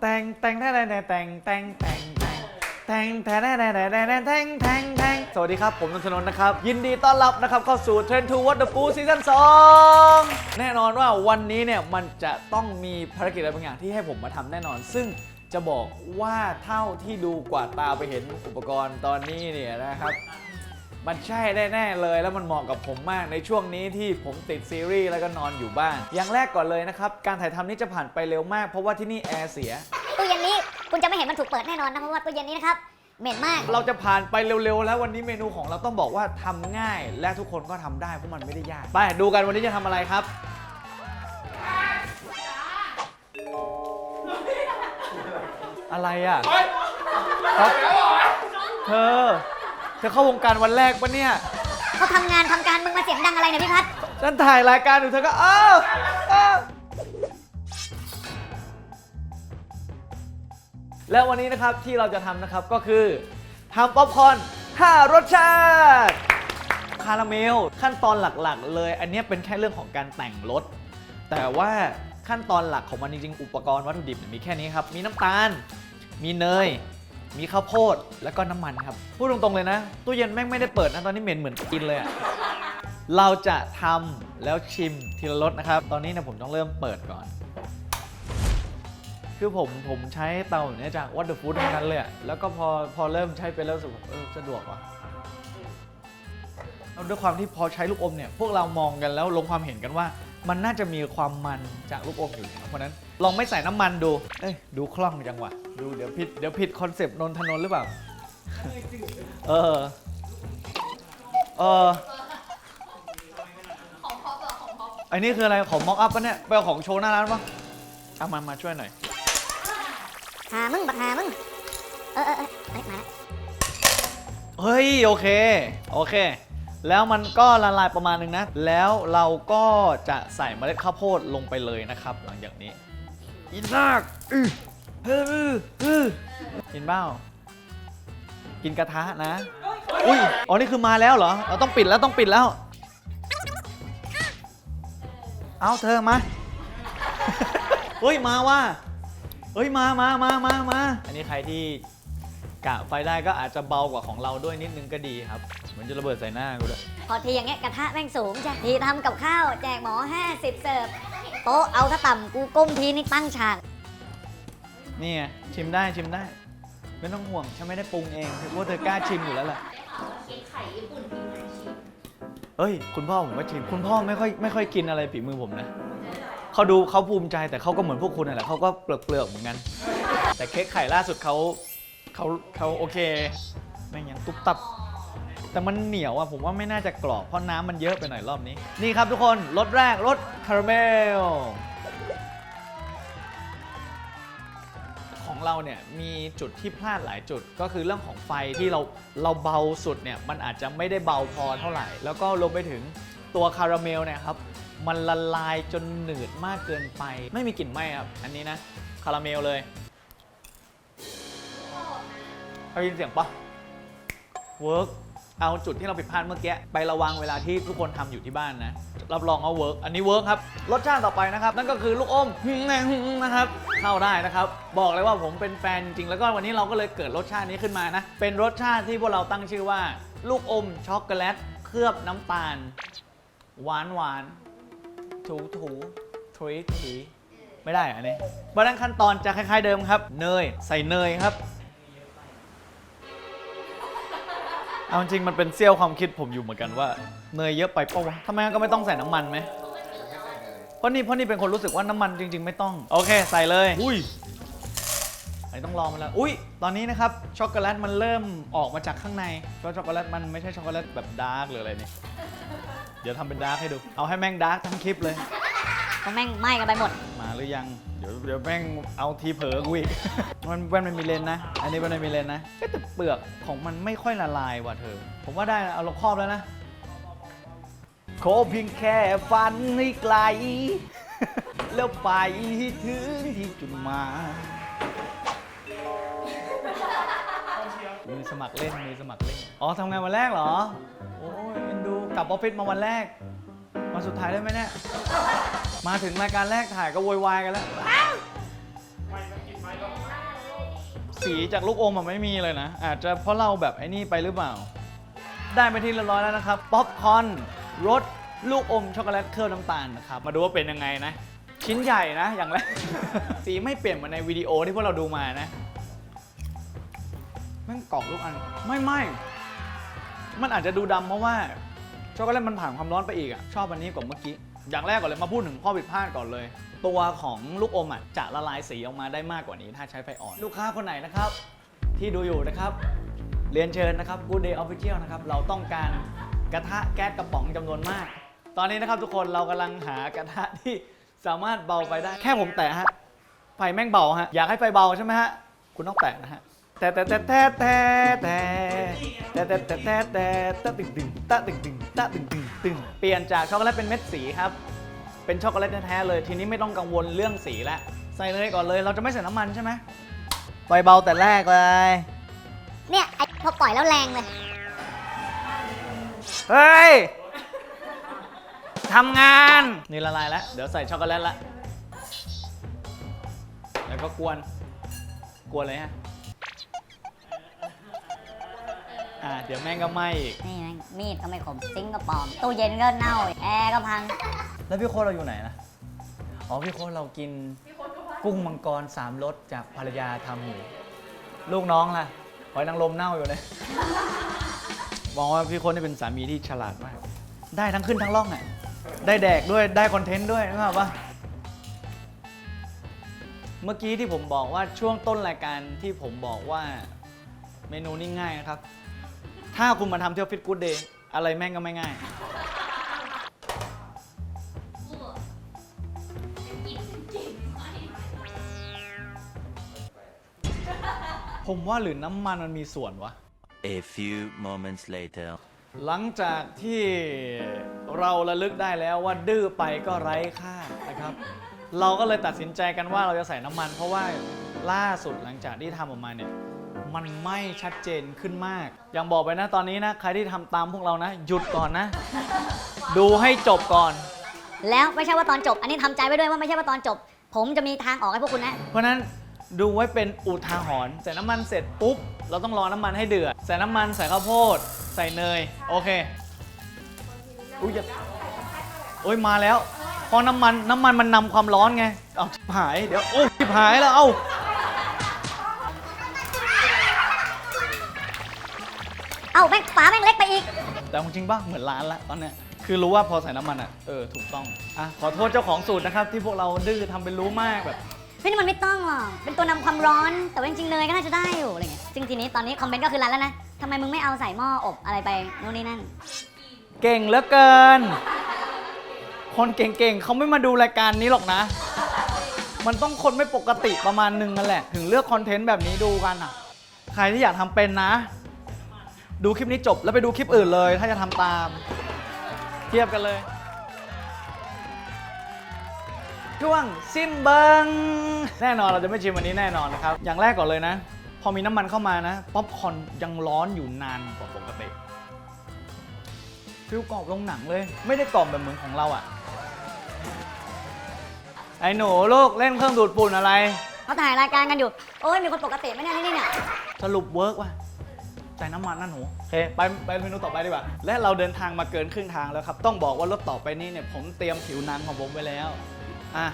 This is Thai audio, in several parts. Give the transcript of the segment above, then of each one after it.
แต่งแต่งแต่งแต่งแต่งแต่งแต่งแต่งแต่งแต่งแต่งแต่งแต่งแต่งแต่งสวัสดีครับ ผมนนทนนท์นะครับ ยินดีต้อนรับนะครับเข้าสู่ Trend to What the Food Season 2 แน่นอนว่าวันนี้เนี่ยมันจะต้องมีภารกิจอะไรบางอย่างที่ให้ผมมาทำแน่นอน ซึ่งจะบอกว่าเท่าที่ดูกว่าตาไปเห็นอุปกรณ์ตอนนี้เนี่ยนะครับ มันใช่แน่ๆเลย แล้วมันเหมาะกับผมมากในช่วงนี้ที่ผมติดซีรีส์แล้วก็นอนอยู่บ้าน อย่างแรกก่อนเลยนะครับ การถ่ายทำนี้จะผ่านไปเร็วมาก เพราะว่าที่นี่แอร์เสีย ตู้เย็นนี้คุณจะไม่เห็นมันถูกเปิดแน่นอนนะเพราะว่าตู้เย็นนี้นะครับเหม็นมาก เราจะผ่านไปเร็วๆ แล้ววันนี้เมนูของเราต้องบอกว่าทำง่าย และทุกคนก็ทำได้เพราะมันไม่ได้ยาก ไปดูกันวันนี้จะทำอะไรครับ อะไรอะครับเธอ เธอเข้าวงการวันแรกปะเนี่ยเขาทำงานทำการมึงมาเสียงดังอะไรเนี่ยพี่พัฒน์ฉันถ่ายรายการอยู่เธอก็อ้าวอ้าวแล้ววันนี้นะครับที่เราจะทำนะครับก็คือทำป๊อปคอร์น5รสชาติ คาราเมล ขั้นตอนหลักๆ เลย อันเนี้ยเป็นแค่เรื่องของการแต่งรสแต่ว่าขั้นตอนหลักของมันจริงๆอุปกรณ์วัตถุดิบเนี่ยมีแค่นี้ครับ มีน้ำตาล มีเนย มีข้าวโพดแล้วก็น้ำมันครับ พูดตรงๆเลยนะ ตู้เย็นแม่งไม่ได้เปิดนะตอนนี้เหม็นเหมือนกินเลยอะเราจะทำแล้วชิมทีละรสนะครับ ตอนนี้เนี่ยผมต้องเริ่มเปิดก่อน คือผมผมใช้เตาอย่างนี้จาก What the Food ทั้งนั้นเลยอะแล้วก็พอพอเริ่มใช้ไปแล้วรู้สึกว่าเออสะดวกว่ะแล้วด้วยความที่พอใช้ลูกอมเนี่ยพวกเรามองกันแล้วลงความเห็นกันว่า มันน่าจะมีความมันจากลูกอมอยู่แล้วเพราะฉะนั้นลองไม่ใส่น้ำมันดู เอ้ยดูคล่องจังวะดูเดี๋ยวผิดเดี๋ยวผิดคอนเซปต์นนทนนท์หรือเปล่า เออ เออไอ้นี่คืออะไรของม็อกอัพปะเนี่ยไปเอาของโชว์หน้าร้านปะเอามามาช่วยหน่อย หามึงบักหามึง เออเออเออเฮ้ยมาแล้วเฮ้ย โอเค โอเค แล้วมันก็ละลายประมาณนึงนะ แล้วเราก็จะใส่เมล็ดข้าวโพดลงไปเลยนะครับ หลังจากนี้อินนากอือฮือฮือกินเบ้า กินกระทะนะ อุ้ยอ๋อนี่คือมาแล้วเหรอ เราต้องปิดแล้วต้องปิดแล้ว เอาเธอมาเฮ้ยมาว่ะเฮ้ยมามามามามาอันนี้ใครที่ กะไฟได้ก็อาจจะเบากว่าของเราด้วยนิดนึงก็ดีครับเหมือนจะระเบิดใส่หน้ากูด้วยพอทีอย่างเงี้ยกระทะแม่งสูงจ้ะทีทำกับข้าวแจกหมอ 50 เสิร์ฟโต๊ะเอาถ้าต่ำกูก้มทีนี่ตั้งฉากนี่ไงชิมได้ชิมได้ ไม่ต้องห่วงฉันไม่ได้ปรุงเองเพราะว่าเธอกล้าชิมอยู่แล้วแหละเอ้ย คุณพ่อผมก็ชิมคุณพ่อไม่ค่อยไม่ค่อยกินอะไรฝีมือผมนะเขาดูเขาภูมิใจแต่เขาก็เหมือนพวกคุณนั่นแหละเขาก็เปลือกเปลือกๆเหมือนกันแต่เค้กไข่ล่าสุดเขา เขาเขาโอเคแม่งยังตุ๊บตับ แต่มันเหนียวอะผมว่าไม่น่าจะกรอบเพราะน้ำมันเยอะไปหน่อยรอบนี้ นี่ครับทุกคนรสแรกรสคาราเมลของเราเนี่ยมีจุดที่พลาดหลายจุดก็คือเรื่องของไฟที่เราเราเบาสุดเนี่ยมันอาจจะไม่ได้เบาพอเท่าไหร่ แล้วก็รวมไปถึงตัวคาราเมลเนี่ยครับมันละลายจนหนืดมากเกินไป ไม่มีกลิ่นไหม้ครับอันนี้นะคาราเมลเลย ได้ยินเสียงปะเวิร์กเอาจุดที่เราผิดพลาดเมื่อกี้ ไประวังเวลาที่ทุกคนทำอยู่ที่บ้านนะ รับรองว่าเวิร์กอันนี้เวิร์กครับ รสชาติต่อไปนะครับ นั่นก็คือลูกอมนะครับ เข้าได้นะครับ บอกเลยว่าผมเป็นแฟนจริง แล้วก็วันนี้เราก็เลยเกิดรสชาตินี้ขึ้นมานะ เป็นรสชาติที่พวกเราตั้งชื่อว่า ลูกอมช็อกโกแลตเคลือบน้ำตาล หวานหวานถูถูทรีทีไม่ได้อันนี้เพราะนั้นขั้นตอนจะคล้าย ๆเดิมครับ เนย ใส่เนยครับ เอาจริงๆมันเป็นเซี่ยวความคิดผมอยู่เหมือนกันว่าเนยเยอะไปปะวะทำไมก็ไม่ต้องใส่น้ำมันไหมเพราะนี่เพราะนี่เป็นคนรู้สึกว่าน้ำมันจริง ๆ ไม่ต้อง โอเคใส่เลย อุ้ยอันนี้ต้องรอมันแล้ว อุ้ยตอนนี้นะครับช็อกโกแลตมันเริ่มออกมาจากข้างในเพราะช็อกโกแลตมันไม่ใช่ช็อกโกแลตแบบดาร์กหรืออะไรนี่ เดี๋ยวทำเป็นดาร์กให้ดู เอาให้แม่งดาร์กทั้งคลิปเลย ก็แม่งไหม้กันไปหมด มาหรือยัง เดี๋ยวเดี๋ยวแม่งเอาทีเผลอกูอีก มันแว่นมันมีเลนส์นะ อันนี้แว่นมันมีเลนส์นะเอ๊ะแต่เปลือกของมันไม่ค่อยละลายว่ะเธอ ผมว่าได้นะเอาลงครอบแล้วนะ ขอเพียงแค่ฝันให้ไกล แล้วไปให้ถึงที่จุดหมายมือสมัครเล่นมือสมัครเล่น อ๋อทำงานวันแรกเหรอ โอ้ยเอ็นดูกลับออฟฟิศมาวันแรกวันสุดท้ายได้ไหมเนี่ย มาถึงรายการแรกถ่ายก็โวยวายกันแล้ว สีจากลูกอมมันไม่มีเลยนะ อาจจะเพราะเราแบบไอ้นี่ไปหรือเปล่า ได้ไปที่เรียบร้อยแล้วนะครับ ป๊อปคอร์นรสลูกอมช็อกโกแลตเคลือบน้ำตาลนะครับ มาดูว่าเป็นยังไงนะ ชิ้นใหญ่นะ อย่างแรก สีไม่เปลี่ยนเหมือนในวิดีโอที่พวกเราดูมานะแม่งกรอบลูกอัน ไม่ไม่มันอาจจะดูดำเพราะว่าช็อกโกแลตมันผ่านความร้อนไปอีกอะชอบอันนี้กว่าเมื่อกี้ อย่างแรกก่อนเลยมาพูดถึงข้อผิดพลาดก่อนเลย ตัวของลูกอมอะจะละลายสีออกมาได้มากกว่านี้ ถ้าใช้ไฟอ่อน ลูกค้าคนไหนนะครับ ที่ดูอยู่นะครับ เรียนเชิญนะครับ Good Day Official นะครับ เราต้องการกระทะแก๊สกระป๋องจำนวนมาก ตอนนี้นะครับทุกคนเรากำลังหากระทะที่สามารถเบาไฟได้ แค่ผมแตะฮะ ไฟแม่งเบาฮะ อยากให้ไฟเบาใช่ไหมฮะ คุณต้องแตะนะฮะ แต่แต่แต่แต่แต่แต่แต่แต่แต่แต่แต่ตะตึงตึงตะตึงตึงตะตึงตึงตึงเปลี่ยนจากช็อกโกแลตเป็นเม็ดสีครับ เป็นช็อกโกแลตแท้ๆเลย ทีนี้ไม่ต้องกังวลเรื่องสีแล้วใส่เลยก่อนเลย เราจะไม่ใส่น้ำมันใช่ไหมไฟเบาแต่แรกเลย เนี่ยไอ้พอปล่อยแล้วแรงเลย เฮ้ยทำงาน นี่ละลายแล้ว เดี๋ยวใส่ช็อกโกแลตละ แล้วก็กวน กวนเลยฮะ อ่าเดี๋ยวแม่งก็ไหม้อีกนี่แม่งมีดก็ไม่คมซิงก์ก็ปลอม ตู้เย็นก็เน่าแอร์ก็พัง แล้วพี่โค้ดเราอยู่ไหนนะอ๋อพี่โค้ดเรากินกุ้งมังกรสามรสจากภรรยาทำอยู่ลูกน้องล่ะหอยนางรมเน่าอยู่เลยมองว่าพี่โค้ดนี่เป็นสามีที่ฉลาดมาก ได้ทั้งขึ้นทั้งล่องอะได้แดกด้วยได้คอนเทนต์ด้วยนะครับปะเมื่อกี้ที่ผมบอกว่าช่วงต้นรายการที่ผมบอกว่าเมนูนี่ง่ายนะครับ ถ้าคุณมาทำเที่ยวฟิตกูดเดย์อะไรแม่งก็ไม่ง่าย ผมว่าหรือน้ำมันมันมีส่วนวะ A few moments later. หลังจากที่เราระลึกได้แล้วว่าดื้อไปก็ไร้ค่านะครับ เราก็เลยตัดสินใจกันว่าเราจะใส่น้ำมัน เพราะว่าล่าสุดหลังจากที่ทำออกมาเนี่ย มันไม่ชัดเจนขึ้นมาก อย่างบอกไปนะตอนนี้นะ ใครที่ทำตามพวกเรานะ หยุดก่อนนะ ดูให้จบก่อน แล้วไม่ใช่ว่าตอนจบ อันนี้ทำใจไว้ด้วยว่าไม่ใช่ว่าตอนจบ ผมจะมีทางออกให้พวกคุณนะ เพราะฉะนั้นดูไว้เป็นอุทาหรณ์ใส่น้ำมันเสร็จปุ๊บ เราต้องรอน้ำมันให้เดือด ใส่น้ำมันใส่ข้าวโพด ใส่เนย โอเค อุ้ยอย่าโอ้ยมาแล้วเพราะน้ำมันน้ำมันมันนำความร้อนไง เอาชิบหาย เดี๋ยว โอ้ชิบหายแล้ว เอา อ้าแม่งฝาแม่งเล็กไปอีก แต่จริงๆป่ะเหมือนร้านละตอนเนี้ยคือรู้ว่าพอใส่น้ำมันอะเออถูกต้องอะขอโทษเจ้าของสูตรนะครับ ที่พวกเราดื้อทำเป็นรู้มากแบบ เฮ้ยนี่มันไม่ต้องหรอก เป็นตัวนำความร้อน แต่ว่าจริงๆเนยก็น่าจะได้อยู่อะไรเงี้ยซึ่งทีนี้ตอนนี้คอมเมนต์ก็คือรันแล้วนะทำไมมึงไม่เอาใส่หม้ออบอะไรไปนู่นนี่นั่น เก่งเหลือเกิน คนเก่งๆเขาไม่มาดูรายการนี้หรอกนะ มันต้องคนไม่ปกติประมาณหนึงนั่นแหละ ถึงเลือกคอนเทนต์แบบนี้ดูกันอะ ใครที่อยากทำเป็นนะ ดูคลิปนี้จบแล้วไปดูคลิปอื่นเลย ถ้าจะทำตาม เทียบกันเลย ช่วงซิมเบิงแน่นอนเราจะไม่ชิมวันนี้แน่นอนนะครับ อย่างแรกก่อนเลยนะ พอมีน้ำมันเข้ามานะ ป๊อปคอร์นยังร้อนอยู่นานกว่าปกติฟิลกรอบลงหนังเลย ไม่ได้กรอบแบบเหมือนของเราอะ่ะ ไอ้หนูลูกเล่นเครื่องดูดฝุ่นอะไร เขาถ่ายรายการกันอยู่ โอ้ยมีคนปกติไหมเนี่ยนี่เนี่ย สรุปเวิร์กว่ะ ใจน้ำมันนั่นหนูโอเคไปไปเมนูต่อไปดีกว่า และเราเดินทางมาเกินครึ่งทางแล้วครับ ต้องบอกว่ารถต่อไปนี้เนี่ยผมเตรียมผิวหนังของผมไว้แล้ว อะ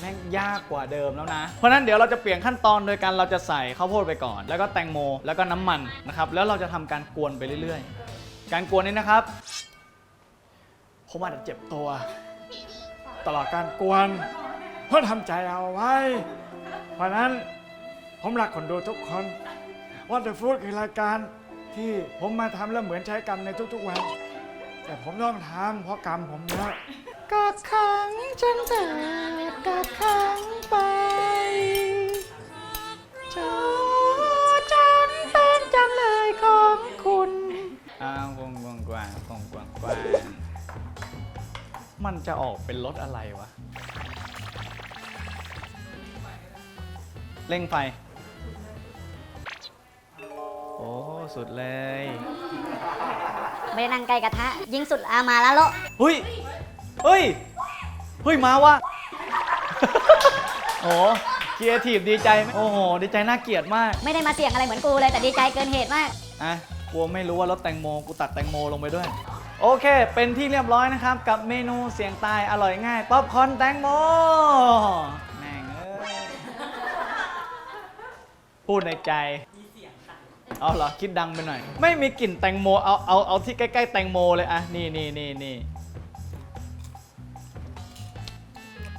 แม่งยากกว่าเดิมแล้วนะ เพราะฉะนั้นเดี๋ยวเราจะเปลี่ยนขั้นตอนโดยการเราจะใส่ข้าวโพดไปก่อน แล้วก็แตงโม แล้วก็น้ำมันนะครับ แล้วเราจะทำการกวนไปเรื่อยๆ การกวนนี้นะครับ ผมอาจจะเจ็บตัว ตลอดการกวนเพื่อทำใจเอาไว้ เพราะฉะนั้นผมรักคนดูทุกคน ว่า The Food คือรายการที่ผมมาทำแล้วเหมือนใช้กรรมในทุกๆวัน แต่ผมต้องทำเพราะกรรมผมเยอะกักขังฉันเถิดกักขังไปเจ้าฉันเป็นจำเลยของคุณอ้าวกวงกวงกวางกวงกวางกวางมันจะออกเป็นรถอะไรวะ เร่งไฟ สุดเลย ไม่ได้นั่งใกล้กระทะ ยิงสุดอามาแล้วโลเฮ้ย เฮ้ย เฮ้ย มาวะโอ้ครีเอทีฟดีใจไหมโอ้โห ดีใจน่าเกลียดมาก ไม่ได้มาเสี่ยงอะไรเหมือนกูเลยแต่ดีใจเกินเหตุมาก อะกลัวไม่รู้ว่ารถแตงโม กูตัดแตงโมลงไปด้วย โอเค เป็นที่เรียบร้อยนะครับ กับเมนูเสียงตายอร่อยง่าย ป๊อปคอร์นแตงโม แม่งเอ้ย พูดในใจ เอาเหรอคิดดังไปหน่อย ไม่มีกลิ่นแตงโมเอาเอาเอาที่ใกล้ๆแตงโมเลยอะนี่นี่นี่นี่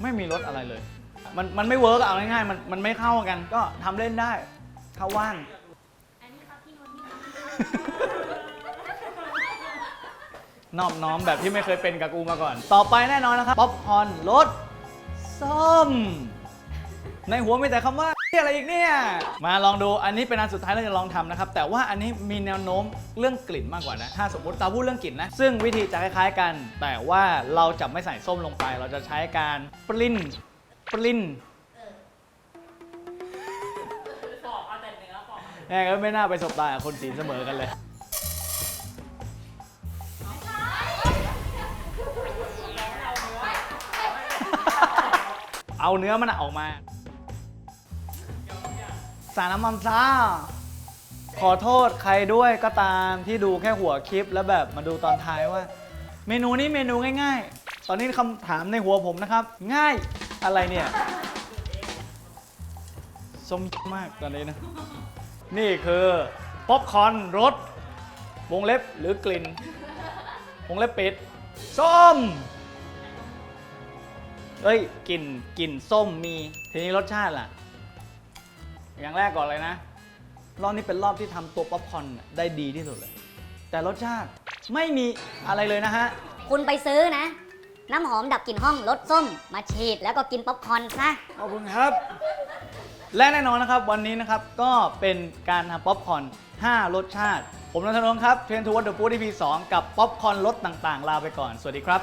ไม่มีรสอะไรเลย มันมันไม่เวิร์กอะเอาง่ายๆมันมันไม่เข้ากัน ก็ทำเล่นได้เข้าว่างนอบน้อมแบบที่ไม่เคยเป็นกับกูมาก่อน ต่อไปแน่นอนนะครับ ป๊อปคอร์นรสส้ม ในหัวมีแต่คำว่า อะไรอีกเนี่ย มาลองดูอันนี้เป็นอันสุดท้ายเราจะลองทำนะครับ แต่ว่าอันนี้มีแนวโน้มเรื่องกลิ่นมากกว่านะ ถ้าสมมติตาพูดเรื่องกลิ่นนะ ซึ่งวิธีจะคล้ายๆกัน แต่ว่าเราจะไม่ใส่ส้มลงไป เราจะใช้การปริ้นปริ้นแม่งก็ไม่น่าไปสบตากับคนสีเสมอกันเลย เอาเนื้อมันออกมา สารน้ำมันซ่าขอโทษใครด้วยก็ตามที่ดูแค่หัวคลิปแล้วแบบมาดูตอนท้ายว่า เมนูนี้เมนูง่าย ๆ ตอนนี้คำถามในหัวผมนะครับ ง่ายอะไรเนี่ยส้มมากตอนนี้นะ นี่คือป๊อปคอร์นรสวงเล็บหรือกลิ่นวงเล็บปิด ส้ม เอ้ยกลิ่นกลิ่นส้มมี ทีนี้รสชาติล่ะ อย่างแรกก่อนเลยนะ รอบนี้เป็นรอบที่ทำตัวป๊อปคอร์นได้ดีที่สุดเลย แต่รสชาติไม่มีอะไรเลยนะฮะ คุณไปซื้อนะ น้ำหอมดับกลิ่นห้องรสส้ม มาฉีดแล้วก็กินป๊อปคอร์นซะ ขอบคุณครับ และแน่นอนนะครับวันนี้นะครับก็เป็นการทำป๊อปคอร์น5 รสชาติ ผมนันทนนท์ครับเทรนทูวัตเดอร์ฟูด EP 2กับป๊อปคอร์นรสต่างๆ ลาไปก่อน สวัสดีครับ